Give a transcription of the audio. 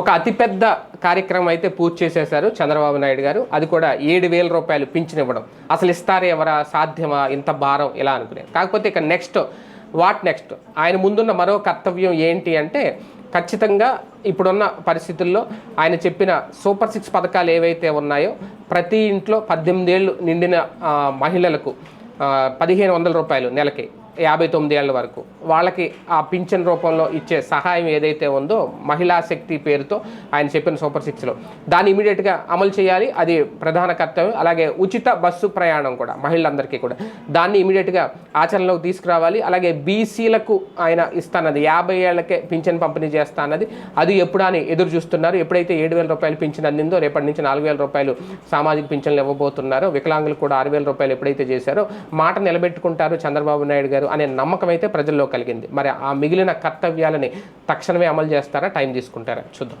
ఒక అతిపెద్ద కార్యక్రమం అయితే పూర్తి చేసేశారు చంద్రబాబు నాయుడు గారు. అది కూడా ఏడు వేల రూపాయలు పింఛనివ్వడం అసలు ఇస్తారే ఎవరా సాధ్యమా ఇంత భారం ఇలా అనుకునే కాకపోతే ఇక నెక్స్ట్ వాట్ నెక్స్ట్ ఆయన ముందున్న మరో కర్తవ్యం ఏంటి అంటే ఖచ్చితంగా ఇప్పుడున్న పరిస్థితుల్లో ఆయన చెప్పిన సూపర్ సిక్స్ పథకాలు ఏవైతే ఉన్నాయో ప్రతి ఇంట్లో పద్దెనిమిదేళ్ళు నిండిన మహిళలకు పదిహేను వందల రూపాయలు నెలకి యాభై తొమ్మిది ఏళ్ళ వరకు. వాళ్ళకి ఆ పింఛన్ రూపంలో ఇచ్చే సహాయం ఏదైతే ఉందో మహిళా శక్తి పేరుతో ఆయన చెప్పిన సూపర్ సిక్స్లో. దాన్ని ఇమీడియట్గా అమలు చేయాలి. అది ప్రధాన కర్తవ్యం. అలాగే ఉచిత బస్సు ప్రయాణం కూడా మహిళలందరికీ కూడా. దాన్ని ఇమీడియట్గా ఆచరణలోకి తీసుకురావాలి. అలాగే బీసీలకు ఆయన ఇస్తానది యాభై ఏళ్ళకే పింఛన్ పంపిణీ చేస్తానది అది ఎప్పుడా అని ఎదురు చూస్తున్నారు. ఎప్పుడైతే ఏడు వేల రూపాయలు పింఛన్ అందిందో రేపటి నుంచి నాలుగు వేల రూపాయలు సామాజిక పింఛన్లు ఇవ్వబోతున్నారో. వికలాంగులు కూడా ఆరు వేల రూపాయలు ఎప్పుడైతే చేశారో మాట నిలబెట్టుకుంటారు చంద్రబాబు నాయుడు గారు అనే నమ్మకం అయితే ప్రజల్లో కలిగింది. మరి ఆ మిగిలిన కర్తవ్యాలని తక్షణమే అమలు చేస్తారా? టైం తీసుకుంటారా? చూద్దాం.